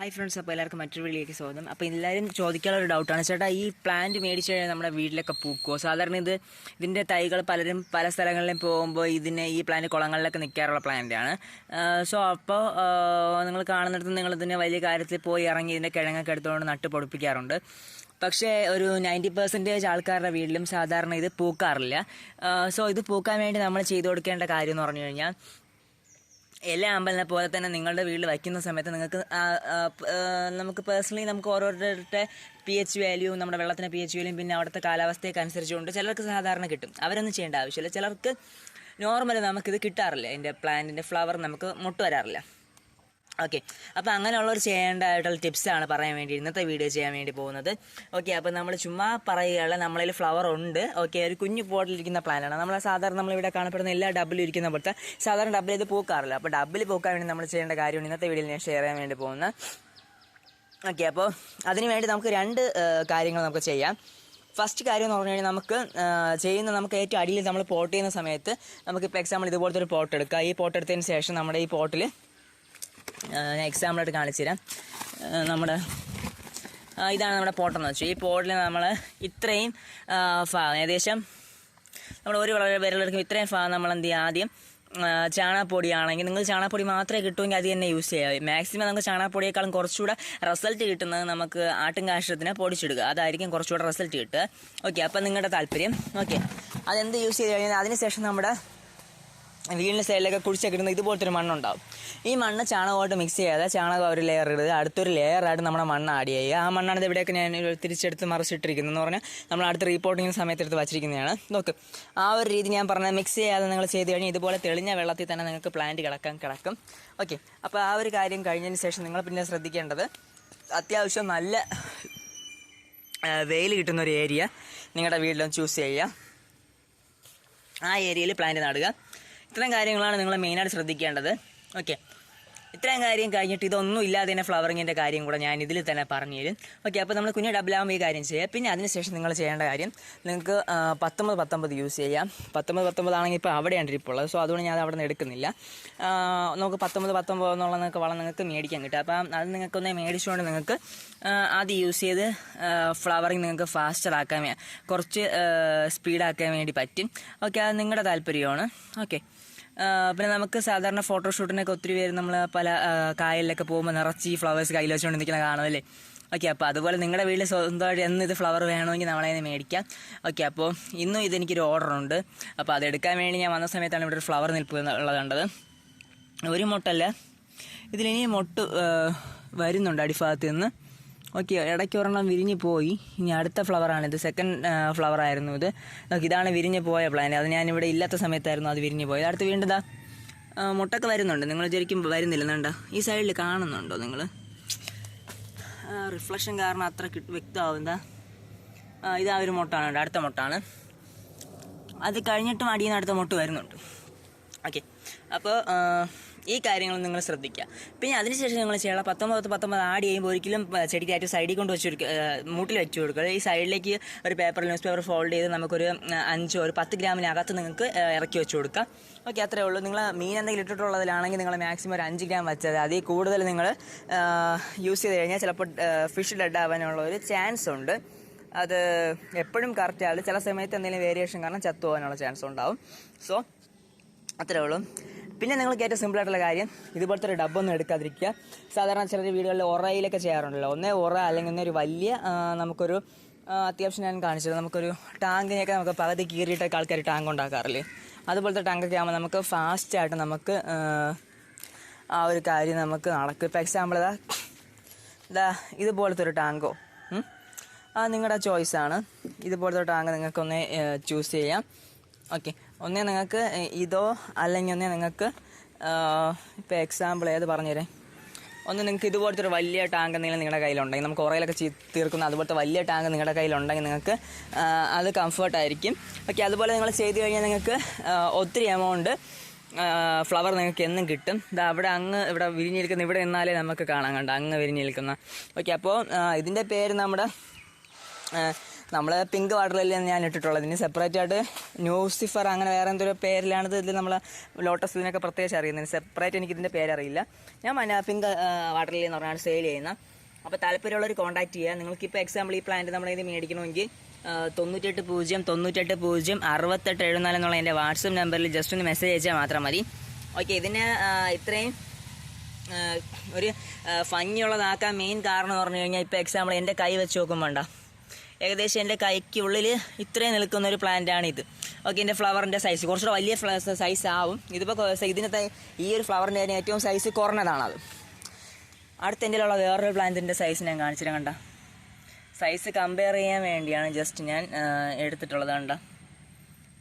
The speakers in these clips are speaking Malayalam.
ഹായ് ഫ്രണ്ട്സ് അപ്പോൾ എല്ലാവർക്കും മറ്റൊരു വീഡിയോയിലേക്ക് സ്വാഗതം. അപ്പോൾ എല്ലാവരും ചോദിക്കാനുള്ള ഒരു ഡൗട്ടാണ്. ചേട്ടാ ഈ പ്ലാന്റ് മേടിച്ച് കഴിഞ്ഞാൽ നമ്മുടെ വീട്ടിലൊക്കെ പൂക്കുമോ സാധാരണ ഇത് ഇതിന്റെ തൈകൾ പലരും പല സ്ഥലങ്ങളിലും പോകുമ്പോൾ ഇതിനെ ഈ പ്ലാന്റ് കുളങ്ങളിലൊക്കെ നിൽക്കാറുള്ള പ്ലാന്റാണ് സോ അപ്പോൾ നിങ്ങൾ കാണുന്നിടത്ത് നിങ്ങൾ ഇതിന് വലിയ കാര്യത്തിൽ പോയി ഇറങ്ങി ഇതിന്റെ കിഴങ്ങൊക്കെ എടുത്തുകൊണ്ട് നട്ട് പൊടിപ്പിക്കാറുണ്ട്. പക്ഷേ ഒരു നയന്റി പെർസെന്റേജ് ആൾക്കാരുടെ വീട്ടിലും സാധാരണ ഇത് പൂക്കാറില്ല. സോ ഇത് പൂക്കാൻ വേണ്ടി നമ്മൾ ചെയ്തു കൊടുക്കേണ്ട കാര്യം എന്ന് പറഞ്ഞു കഴിഞ്ഞാൽ എല്ലാ അമ്പലിനെ പോലെ തന്നെ നിങ്ങളുടെ വീട്ടിൽ വയ്ക്കുന്ന സമയത്ത് നിങ്ങൾക്ക് നമുക്ക് പേഴ്സണലി നമുക്ക് ഓരോരുത്തരുടെ പി എച്ച് വാല്യൂ നമ്മുടെ വെള്ളത്തിന്റെ പി എച്ച് വാല്യൂ പിന്നെ അവിടുത്തെ കാലാവസ്ഥയൊക്കെ അനുസരിച്ചുകൊണ്ട് ചിലർക്ക് സാധാരണ കിട്ടും. അവരൊന്നും ചെയ്യേണ്ട ആവശ്യമില്ല. ചിലർക്ക് നോർമലി നമുക്കിത് കിട്ടാറില്ല. അതിന്റെ പ്ലാന്റിന്റെ ഫ്ലവർ നമുക്ക് മുട്ട് വരാറില്ല. ഓക്കെ. അപ്പോൾ അങ്ങനെയുള്ളവർ ചെയ്യേണ്ടതായിട്ടുള്ള ടിപ്സാണ് പറയാൻ വേണ്ടി ഇന്നത്തെ വീഡിയോ ചെയ്യാൻ വേണ്ടി പോകുന്നത്. ഓക്കെ അപ്പോൾ നമ്മൾ ചുമ്മാ പറയുകയുള്ള നമ്മളിൽ ഫ്ലവർ ഉണ്ട്. ഓക്കെ ഒരു കുഞ്ഞു പോട്ടിലിരിക്കുന്ന പ്ലാനാണ് നമ്മൾ സാധാരണ നമ്മളിവിടെ കാണപ്പെടുന്ന എല്ലാ ഡബിലും ഇരിക്കുന്ന പോലത്തെ സാധാരണ ഡബിൽ ഇത് പൂക്കാറില്ല. അപ്പോൾ ഡബ്ബിൽ പൂക്കാൻ വേണ്ടി നമ്മൾ ചെയ്യേണ്ട കാര്യമാണ് ഇന്നത്തെ വീഡിയോയിൽ ഞാൻ ഷെയർ ചെയ്യാൻ വേണ്ടി പോകുന്നത്. ഓക്കെ അപ്പോൾ അതിന് വേണ്ടി നമുക്ക് രണ്ട് കാര്യങ്ങൾ നമുക്ക് ചെയ്യാം. ഫസ്റ്റ് കാര്യം എന്ന് പറഞ്ഞു കഴിഞ്ഞാൽ നമുക്ക് ചെയ്യുന്ന നമുക്ക് ഏറ്റവും അടിയിൽ നമ്മൾ പോട്ട് ചെയ്യുന്ന സമയത്ത് നമുക്കിപ്പോൾ എക്സാമ്പിൾ ഇതുപോലത്തെ ഒരു പോട്ട് എടുക്കുക ഈ പോട്ട് എടുത്തതിന് ശേഷം നമ്മുടെ ഈ പോട്ടിൽ ഞാൻ എക്സാമ്പിളായിട്ട് കാണിച്ചു തരാം നമ്മുടെ ഇതാണ് നമ്മുടെ പോട്ടെന്ന് വെച്ചു. ഈ പോട്ടിൽ നമ്മൾ ഇത്രയും ഏകദേശം നമ്മൾ ഒരു വിരലെടുക്കും ഇത്രയും ഭാഗം നമ്മൾ എന്ത് ചെയ്യുക ആദ്യം ചാണാപ്പൊടിയാണെങ്കിൽ നിങ്ങൾ ചാണാപ്പൊടി മാത്രമേ കിട്ടുമെങ്കിൽ അത് തന്നെ യൂസ് ചെയ്യാം മാക്സിമം നമുക്ക് ചാണകപ്പൊടിയേക്കാളും കുറച്ചുകൂടെ റിസൾട്ട് കിട്ടുന്നത് നമുക്ക് ആട്ടും കാഷ്ടത്തിന് പൊടിച്ചെടുക്കുക അതായിരിക്കും കുറച്ചുകൂടെ റിസൾട്ട് കിട്ടുക. ഓക്കെ അപ്പം നിങ്ങളുടെ താല്പര്യം. ഓക്കെ അതെന്ത് യൂസ് ചെയ്ത് കഴിഞ്ഞാൽ അതിനുശേഷം നമ്മുടെ വീടിന്റെ സൈഡിലൊക്കെ കുഴിച്ചൊക്കെ ഇടുന്ന ഇതുപോലത്തെ ഒരു മണ്ണുണ്ടാവും. ഈ മണ്ണ് ചാണകമായിട്ട് മിക്സ് ചെയ്യാതെ ചാണകം ഒരു ലെയർ ഇടുക. അടുത്തൊരു ലെയറായിട്ട് നമ്മുടെ മണ്ണ് ആഡ് ചെയ്യുക. ആ മണ്ണാണ് ഇവിടെയൊക്കെ ഞാൻ തിരിച്ചെടുത്ത് മറിച്ചിട്ടിരിക്കുന്നത് എന്ന് പറഞ്ഞാൽ നമ്മൾ അടുത്ത റിപ്പോർട്ടിങ്ങിന് സമയത്ത് എടുത്ത് വച്ചിരിക്കുന്നതാണ്. നോക്ക് ആ ഒരു രീതി ഞാൻ പറഞ്ഞത് മിക്സ് ചെയ്യാതെ നിങ്ങൾ ചെയ്ത് കഴിഞ്ഞാൽ ഇതുപോലെ തെളിഞ്ഞ വെള്ളത്തിൽ തന്നെ നിങ്ങൾക്ക് പ്ലാന്റ് കിടക്കാൻ കിടക്കും. ഓക്കെ അപ്പോൾ ആ ഒരു കാര്യം കഴിഞ്ഞതിന് ശേഷം നിങ്ങൾ പിന്നെ ശ്രദ്ധിക്കേണ്ടത് അത്യാവശ്യം നല്ല വെയിൽ കിട്ടുന്ന ഒരു ഏരിയ നിങ്ങളുടെ വീട്ടിലും ചൂസ് ചെയ്യുക. ആ ഏരിയയിൽ പ്ലാന്റ് നടുക. ഇത്രയും കാര്യങ്ങളാണ് നിങ്ങൾ മെയിനായിട്ട് ശ്രദ്ധിക്കേണ്ടത്. ഓക്കെ ഇത്രയും കാര്യം കഴിഞ്ഞിട്ട് ഇതൊന്നും ഇല്ലാതെ തന്നെ ഫ്ലവറിങ്ങിന്റെ കാര്യം കൂടെ ഞാൻ ഇതിൽ തന്നെ പറഞ്ഞു തരും. ഓക്കെ അപ്പോൾ നമ്മൾ കുഞ്ഞു ഡബിളാകുമ്പോൾ ഈ കാര്യം ചെയ്യുക പിന്നെ അതിനുശേഷം നിങ്ങൾ ചെയ്യേണ്ട കാര്യം നിങ്ങൾക്ക് പത്തൊമ്പത് പത്തൊമ്പത് യൂസ് ചെയ്യാം. പത്തൊമ്പത് പത്തൊമ്പത് ആണെങ്കിൽ ഇപ്പോൾ അവിടെയാണ് ഇരിപ്പുള്ളത് സോ അതുകൊണ്ട് ഞാൻ അവിടെ നിന്ന് എടുക്കുന്നില്ല നമുക്ക് പത്തൊമ്പത് പത്തൊമ്പത് എന്നുള്ള നിങ്ങൾക്ക് വളം നിങ്ങൾക്ക് മേടിക്കാൻ കിട്ടും. അപ്പം അത് നിങ്ങൾക്കൊന്ന് മേടിച്ചുകൊണ്ട് നിങ്ങൾക്ക് അത് യൂസ് ചെയ്ത് ഫ്ലവറിങ് നിങ്ങൾക്ക് ഫാസ്റ്റർ ആക്കാൻ കുറച്ച് സ്പീഡാക്കാൻ വേണ്ടി പറ്റും. ഓക്കെ അത് നിങ്ങളുടെ താല്പര്യമാണ്. ഓക്കെ പിന്നെ നമുക്ക് സാധാരണ ഫോട്ടോഷൂട്ടിനൊക്കെ ഒത്തിരി പേര് നമ്മൾ പല കായലിലൊക്കെ പോകുമ്പോൾ നിറച്ച് ഈ ഫ്ലവേഴ്സ് കയ്യിൽ വെച്ചുകൊണ്ട് നിൽക്കുന്ന കാണുമല്ലേ ഓക്കെ അപ്പോൾ അതുപോലെ നിങ്ങളുടെ വീട്ടിൽ സ്വന്തമായിട്ട് എന്ന് ഇത് ഫ്ലവർ വേണമെങ്കിൽ നമ്മളതിന് മേടിക്കാം. ഓക്കെ അപ്പോൾ ഇന്നും ഇതെനിക്കൊരു ഓർഡർ ഉണ്ട് അപ്പോൾ അത് എടുക്കാൻ വേണ്ടി ഞാൻ വന്ന സമയത്താണ് ഇവിടെ ഒരു ഫ്ലവർ നിൽപ്പ് ഉള്ളത് കണ്ടത്. ഒരു മുട്ടല്ല ഇതിലിനി മുട്ട് വരുന്നുണ്ട് അടിഭാഗത്ത് നിന്ന്. ഓക്കെ ഇടയ്ക്ക് ഒരെണ്ണം വിരിഞ്ഞ് പോയി. ഇനി അടുത്ത ഫ്ലവറാണ് ഇത്. സെക്കൻഡ് ഫ്ലവർ ആയിരുന്നു ഇത്. നോക്കി ഇതാണ് വിരിഞ്ഞ് പോയ പ്ലാന്റ് അത് ഞാൻ ഇവിടെ ഇല്ലാത്ത സമയത്തായിരുന്നു അത് വിരിഞ്ഞ് പോയത്. അടുത്ത് വീണ്ടും മുട്ടൊക്കെ വരുന്നുണ്ട്. നിങ്ങൾ ശരിക്കും വരുന്നില്ല. എന്നുണ്ടോ ഈ സൈഡിൽ കാണുന്നുണ്ടോ നിങ്ങൾ റിഫ്ലക്ഷൻ കാരണം അത്ര വ്യക്തമാവുന്ന ഇതാ ഒരു മുട്ടാണ്. അടുത്ത മുട്ടാണ്. അത് കഴിഞ്ഞിട്ടും അടിയിൽ നിന്ന് അടുത്ത മുട്ട് വരുന്നുണ്ട്. ഓക്കെ അപ്പോൾ ഈ കാര്യങ്ങൾ നിങ്ങൾ ശ്രദ്ധിക്കുക. പിന്നെ അതിനുശേഷം നിങ്ങൾ ചെയ്യണം. പത്തൊമ്പത് പത്തൊമ്പത് ആഡ് ചെയ്യുമ്പോൾ ഒരിക്കലും ചെടിക്ക് ഏറ്റവും സൈഡിൽ കൊണ്ട് വെച്ച് മൂട്ടിൽ വെച്ച് കൊടുക്കുക. ഈ സൈഡിലേക്ക് ഒരു പേപ്പർ ന്യൂസ് പേപ്പർ ഫോൾഡ് ചെയ്ത് നമുക്കൊരു അഞ്ചോ ഒരു പത്ത് ഗ്രാമിനകത്ത് നിങ്ങൾക്ക് ഇറക്കി വെച്ച് കൊടുക്കാം. ഓക്കെ അത്രേ ഉള്ളൂ. നിങ്ങൾ മീൻ എന്തെങ്കിലും ഇട്ടിട്ടുള്ളതിലാണെങ്കിൽ നിങ്ങൾ മാക്സിമം ഒരു അഞ്ച് ഗ്രാം വെച്ചത് അതിൽ കൂടുതൽ നിങ്ങൾ യൂസ് ചെയ്ത് കഴിഞ്ഞാൽ ചിലപ്പോൾ ഫിഷ് ഡെഡ് ആവാനുള്ള ഒരു ചാൻസ് ഉണ്ട്. അത് എപ്പോഴും കറക്റ്റ് ആവില്ല ചില സമയത്ത് എന്തെങ്കിലും വേരിയേഷൻ കാരണം ചത്തു പോകാനുള്ള ചാൻസ് ഉണ്ടാവും. സോ അത്രേ ഉള്ളൂ. പിന്നെ നിങ്ങൾക്ക് ഏറ്റവും സിമ്പിൾ ആയിട്ടുള്ള കാര്യം ഇതുപോലത്തെ ഒരു ഡബ്ബൊന്നും എടുക്കാതിരിക്കുക. സാധാരണ ചില വീടുകളിൽ ഒറയിലൊക്കെ ചെയ്യാറുണ്ടല്ലോ. ഒന്നേ ഒറ അല്ലെങ്കിൽ ഒന്നൊരു വലിയ നമുക്കൊരു അത്യാവശ്യം ഞാൻ കാണിച്ചത് നമുക്കൊരു ടാങ്കിനെയൊക്കെ നമുക്ക് പകുതി കീറിയിട്ടൊക്കെ ആൾക്കാർ ടാങ്ക് ഉണ്ടാക്കാറില്ലേ? അതുപോലത്തെ ടാങ്കൊക്കെ ആകുമ്പോൾ നമുക്ക് ഫാസ്റ്റായിട്ട് നമുക്ക് ആ, ഒരു കാര്യം നമുക്ക് നടക്കും. ഇപ്പോൾ എക്സാമ്പിൾ ഇതാ ഇതാ ഇതുപോലത്തെ ഒരു ടാങ്കോ? ആ നിങ്ങളുടെ ചോയ്സാണ് ഇതുപോലത്തെ ടാങ്ക് നിങ്ങൾക്കൊന്ന് ചൂസ് ചെയ്യാം. ഓക്കെ ഒന്നേ നിങ്ങൾക്ക് ഇതോ അല്ലെങ്കിൽ ഒന്നേ നിങ്ങൾക്ക് ഇപ്പോൾ എക്സാമ്പിൾ ഏത് പറഞ്ഞുതരേ. ഒന്ന് നിങ്ങൾക്ക് ഇതുപോലത്തെ ഒരു വലിയ ടാങ്ക് എന്തെങ്കിലും നിങ്ങളുടെ കയ്യിലുണ്ടെങ്കിൽ നമുക്ക് ഉറയിലൊക്കെ ചീ തീർക്കുന്ന അതുപോലത്തെ വലിയ ടാങ്ക് നിങ്ങളുടെ കയ്യിലുണ്ടെങ്കിൽ നിങ്ങൾക്ക് അത് കംഫർട്ടായിരിക്കും ഓക്കെ അതുപോലെ നിങ്ങൾ ചെയ്ത് കഴിഞ്ഞാൽ നിങ്ങൾക്ക് ഒത്തിരി എമൗണ്ട് ഫ്ലവർ നിങ്ങൾക്ക് എന്നും കിട്ടും. ഇത് അവിടെ അങ്ങ് ഇവിടെ വിരിഞ്ഞിരിക്കുന്ന ഇവിടെ നിന്നാലേ നമുക്ക് കാണാൻ കണ്ട. അങ്ങ് വിരിഞ്ഞിരിക്കുന്ന. ഓക്കെ അപ്പോൾ ഇതിന്റെ പേര് നമ്മുടെ നമ്മൾ പിങ്ക് വാട്ടർ ലില്ലി തന്നെ ഞാൻ ഇട്ടിട്ടുള്ളത്. ഇനി സെപ്പറേറ്റ് ആയിട്ട് ന്യൂസിഫർ അങ്ങനെ വേറെ എന്തൊരു പേരിലാണ് ഇത് ഇതിൽ നമ്മൾ ലോട്ടസ് ഇതിനൊക്കെ പ്രത്യേകിച്ച് അറിയുന്നത് സെപ്പറേറ്റ് എനിക്ക് ഇതിന്റെ പേരറിയില്ല ഞാൻ മന പിങ്ക് വാട്ടർ ലില്ലി എന്ന് പറഞ്ഞാണ് സെയിൽ ചെയ്യുന്നത് അപ്പോൾ താല്പര്യമുള്ളവർ കോൺടാക്ട് ചെയ്യുക. നിങ്ങൾക്കിപ്പോൾ എക്സാമ്പിൾ ഈ പ്ലാന്റ് നമ്മളെ ഇത് മേടിക്കണമെങ്കിൽ തൊണ്ണൂറ്റെട്ട് പൂജ്യം തൊണ്ണൂറ്റെട്ട് പൂജ്യം അറുപത്തെട്ട് എഴുപത്തിനാല് എന്നുള്ള എന്റെ വാട്സപ്പ് നമ്പറിൽ ജസ്റ്റ് ഒന്ന് മെസ്സേജ് അയച്ചാൽ മാത്രം മതി. ഓക്കെ ഇതിന് ഇത്രയും ഒരു ഭംഗിയുള്ളതാക്കാൻ മെയിൻ കാരണം എന്ന് പറഞ്ഞു കഴിഞ്ഞാൽ ഇപ്പോൾ എക്സാമ്പിൾ എന്റെ കൈ വെച്ച് നോക്കുമ്പോൾ ഉണ്ടോ? ഏകദേശം എന്റെ കൈക്ക് ഉള്ളിൽ ഇത്രയും നിൽക്കുന്ന ഒരു പ്ലാന്റാണ് ഇത് ഓക്കെ എന്റെ ഫ്ലവറിന്റെ സൈസ് കുറച്ചുകൂടെ വലിയ സൈസ് ആവും. ഇതിപ്പോൾ ഇതിനത്തെ ഈ ഒരു ഫ്ലവറിന്റെ തന്നെ ഏറ്റവും സൈസ് കുറഞ്ഞതാണത്. അടുത്ത എന്റെ ഉള്ള വേറൊരു പ്ലാന്റിന്റെ സൈസ് ഞാൻ കാണിച്ചിട്ട് കണ്ട. സൈസ് കമ്പയർ ചെയ്യാൻ വേണ്ടിയാണ് ജസ്റ്റ് ഞാൻ എടുത്തിട്ടുള്ളത് കണ്ട.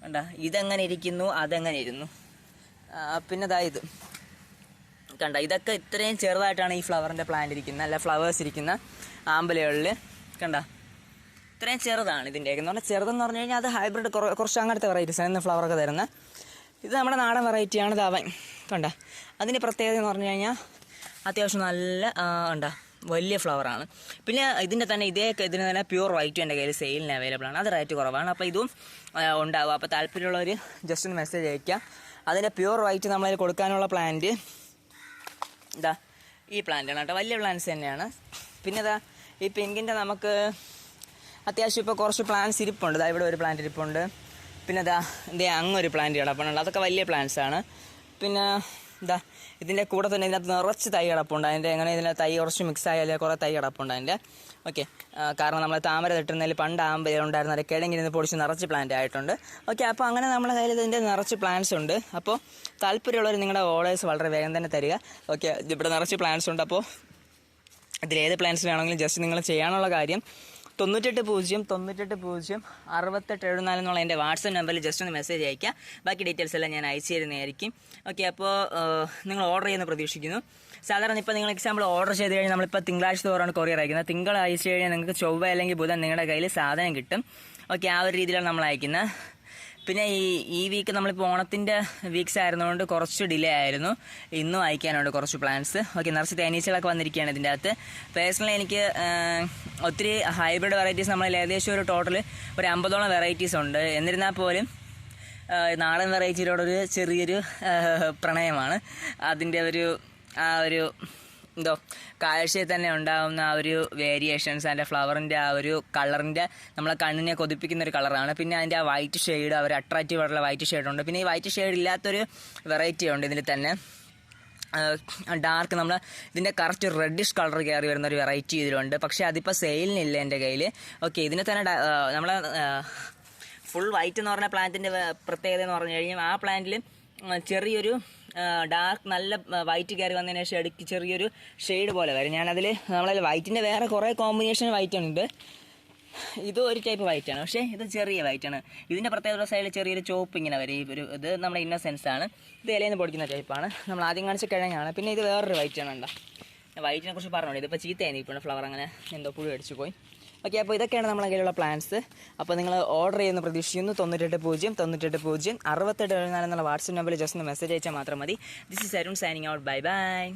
കണ്ട ഇതെങ്ങനെ ഇരിക്കുന്നു അതെങ്ങനെ ഇരുന്നു. പിന്നെ അതായത് കണ്ട ഇതൊക്കെ ഇത്രയും ചെറുതായിട്ടാണ് ഈ ഫ്ലവറിന്റെ പ്ലാന്റ് ഇരിക്കുന്നത്. അല്ല ഫ്ലവേഴ്സ് ഇരിക്കുന്ന ആമ്പലുകളിൽ കണ്ട ഇത്രയും ചെറുതാണ് ഇതിന്റെ എന്ന് പറഞ്ഞാൽ ചെറുതെന്ന് പറഞ്ഞു കഴിഞ്ഞാൽ അത് ഹൈബ്രിഡ് കുറച്ച് അങ്ങനത്തെ വെറൈറ്റീസ് ആണ്. ഫ്ലവറൊക്കെ തരുന്നത് ഇത് നമ്മുടെ നാടൻ വെറൈറ്റിയാണ് ധാവൻ കണ്ട? അതിന്റെ പ്രത്യേകത എന്ന് പറഞ്ഞു കഴിഞ്ഞാൽ അത്യാവശ്യം നല്ല ഉണ്ടാ വലിയ ഫ്ലവറാണ് പിന്നെ ഇതിന്റെ തന്നെ ഇതേ ഇതിന് തന്നെ പ്യൂർ വൈറ്റ് എന്റെ കയ്യിൽ സെയിലിന് അവൈലബിൾ ആണ്. അത് റേറ്റ് കുറവാണ്. അപ്പോൾ ഇതും ഉണ്ടാവും. അപ്പോൾ താല്പര്യമുള്ളവർ ജസ്റ്റ് ഒന്ന് മെസ്സേജ് അയയ്ക്കുക അതിന്റെ പ്യൂർ വൈറ്റ് നമ്മളതിൽ കൊടുക്കാനുള്ള പ്ലാന്റ് ഇതാ ഈ പ്ലാന്റ് ആണ് കേട്ടോ. വലിയ പ്ലാന്റ്സ് തന്നെയാണ്. പിന്നെ ഇതാ ഈ പിങ്കിന്റെ നമുക്ക് അത്യാവശ്യം ഇപ്പോൾ കുറച്ച് പ്ലാന്റ്സ് ഇരിപ്പുണ്ട്. ഇതാ ഇവിടെ ഒരു പ്ലാന്റ് ഇരിപ്പുണ്ട്. പിന്നെ ഇതാ ഇതേ അങ്ങൊരു പ്ലാന്റ് കിടപ്പുണ്ട് അതൊക്കെ വലിയ പ്ലാന്റ്സ് ആണ്. പിന്നെ ഇതാ ഇതിന്റെ കൂടെ തന്നെ ഇതിനകത്ത് നിറച്ച് തൈ കിടപ്പുണ്ട്. അതിന്റെ എങ്ങനെ ഇതിന്റെ തൈ കുറച്ച് മിക്സ് ആയാലേ കുറേ തൈ കിടപ്പുണ്ട് അതിന്റെ ഓക്കെ കാരണം നമ്മൾ താമര തട്ടുന്നതിൽ പണ്ട് ആകുമ്പോൾ ഉണ്ടായിരുന്ന ഒരു പൊടിച്ച് നിറച്ച് പ്ലാന്റ് ആയിട്ടുണ്ട്. ഓക്കെ അപ്പോൾ അങ്ങനെ നമ്മുടെ കയ്യിൽ ഇതിന്റെ നിറച്ച് പ്ലാന്റ്സ് ഉണ്ട്. അപ്പോൾ താല്പര്യമുള്ളവർ നിങ്ങളുടെ ഓർഡേഴ്സ് വളരെ വേഗം തന്നെ തരിക. ഓക്കെ ഇവിടെ നിറച്ച് പ്ലാന്റ്സ് ഉണ്ട്. അപ്പോൾ ഇതിലേത് പ്ലാന്റ്സ് വേണമെങ്കിലും ജസ്റ്റ് നിങ്ങൾ ചെയ്യാനുള്ള കാര്യം തൊണ്ണൂറ്റെട്ട് പൂജ്യം തൊണ്ണൂറ്റെട്ട് പൂജ്യം അറുപത്തെട്ട് എഴുപത്തിനാല് എന്നുള്ള എന്റെ വാട്സപ്പ് നമ്പറിൽ ജസ്റ്റ് ഒന്ന് മെസ്സേജ് അയക്കുക ബാക്കി ഡീറ്റെയിൽസ് എല്ലാം ഞാൻ അയച്ചു തരുന്നതായിരിക്കും. ഓക്കെ അപ്പോൾ നിങ്ങൾ ഓർഡർ ചെയ്യുന്ന പ്രതീക്ഷിക്കുന്നു. സാധാരണ ഇപ്പോൾ നിങ്ങൾ എക്സാമ്പിൾ ഓർഡർ ചെയ്ത് കഴിഞ്ഞാൽ നമ്മളിപ്പോൾ തിങ്കളാഴ്ച തോറാണ് കൊറിയർ അയക്കുന്നത്. തിങ്കൾ അയച്ചു കഴിഞ്ഞാൽ നിങ്ങൾക്ക് ചൊവ്വ അല്ലെങ്കിൽ ബുധൻ നിങ്ങളുടെ കയ്യിൽ സാധനം കിട്ടും. ഓക്കെ ആ ഒരു രീതിയിലാണ് നമ്മൾ അയക്കുന്നത്. പിന്നെ ഈ ഈ വീക്ക് നമ്മളിപ്പോൾ ഓണത്തിന്റെ വീക്സ് ആയിരുന്നതുകൊണ്ട് കുറച്ച് ഡിലേ ആയിരുന്നു. ഇന്നും അയക്കാനുണ്ട് കുറച്ച് പ്ലാൻസ് ഓക്കെ നിറച്ച് തേനീച്ചകളൊക്കെ വന്നിരിക്കുകയാണ് ഇതിന്റെ അകത്ത്. പേഴ്സണലി എനിക്ക് ഒത്തിരി ഹൈബ്രിഡ് വെറൈറ്റീസ് നമ്മളിൽ ഏകദേശം ഒരു ടോട്ടൽ ഒരു അമ്പതോളം വെറൈറ്റീസ് ഉണ്ട്. എന്നിരുന്നാൽ പോലും നാടൻ വെറൈറ്റിയിലോടൊരു ചെറിയൊരു പ്രണയമാണ്. അതിന്റെ ഒരു ആ ഒരു എന്തോ കാഴ്ചയിൽ തന്നെ ഉണ്ടാകുന്ന ആ ഒരു വേരിയേഷൻസ് അതിന്റെ ഫ്ലവറിന്റെ ആ ഒരു കളറിന്റെ നമ്മളെ കണ്ണിനെ കൊതിപ്പിക്കുന്ന ഒരു കളറാണ് പിന്നെ അതിന്റെ ആ വൈറ്റ് ഷെയ്ഡ് അവർ അട്രാക്റ്റീവ് ആയിട്ടുള്ള വൈറ്റ് ഷെയ്ഡുണ്ട് പിന്നെ ഈ വൈറ്റ് ഷെയ്ഡ് ഇല്ലാത്തൊരു വെറൈറ്റി ഉണ്ട് ഇതിൽ തന്നെ. ഡാർക്ക് നമ്മൾ ഇതിന്റെ കറക്റ്റ് റെഡിഷ് കളർ കയറി വരുന്ന ഒരു വെറൈറ്റി ഇതിലുണ്ട്. പക്ഷേ അതിപ്പോൾ സെയിലിനില്ല എന്റെ കയ്യിൽ ഓക്കെ ഇതിനെ തന്നെ നമ്മളെ ഫുൾ വൈറ്റ് എന്ന് പറഞ്ഞ പ്ലാന്റിന്റെ പ്രത്യേകത എന്ന് പറഞ്ഞു കഴിഞ്ഞാൽ ആ പ്ലാന്റിൽ ചെറിയൊരു ഡാർക്ക് നല്ല വൈറ്റ് കയറി വന്നതിന് ശേഷം ഇടയ്ക്ക് ചെറിയൊരു ഷെയ്ഡ് പോലെ വരും. ഞാനതിൽ നമ്മളതിൽ വൈറ്റിന്റെ വേറെ കുറേ കോമ്പിനേഷൻ വൈറ്റ് ഉണ്ട്. ഇത് ഒരു ടൈപ്പ് വൈറ്റ് ആണ്. പക്ഷേ ഇത് ചെറിയ വൈറ്റ് ആണ്. ഇതിന്റെ പ്രത്യേകത സൈഡിൽ ചെറിയൊരു ചോപ്പ് ഇങ്ങനെ വരും. ഈ ഒരു ഇത് നമ്മുടെ ഇന്നസെൻസ് ആണ്. ഇത് ഇലയിൽ നിന്ന് പൊടിക്കുന്ന ടൈപ്പാണ് നമ്മൾ ആദ്യം കാണിച്ച കിഴങ്ങാണ്. പിന്നെ ഇത് വേറൊരു വൈറ്റ് ആണ് ഉണ്ടോ വൈറ്റിനെ കുറിച്ച് പറഞ്ഞോളൂ. ഇതിപ്പോൾ ചീത്തയായി ഇപ്പോൾ ഫ്ലവർ അങ്ങനെ എന്തോ പുഴു അടിച്ചു പോയി. ഓക്കെ അപ്പോൾ ഇതൊക്കെയാണ് നമ്മളെ കയ്യിലുള്ള പ്ലാൻസ് അപ്പോൾ നിങ്ങൾ ഓർഡർ ചെയ്യുന്ന പ്രതീക്ഷിക്കുന്നു. തൊണ്ണൂറ്റെട്ട് പൂജ്യം തൊണ്ണൂറ്റെട്ട് പൂജ്യം അറുപത്തെട്ട് എഴുപത്തിനാല് എന്നുള്ള വാട്സപ്പ് നമ്പറിൽ ജസ്റ്റ് ഒന്ന് മെസ്സേജ് അയച്ചാൽ മാത്രം മതി. This is Arun signing out bye bye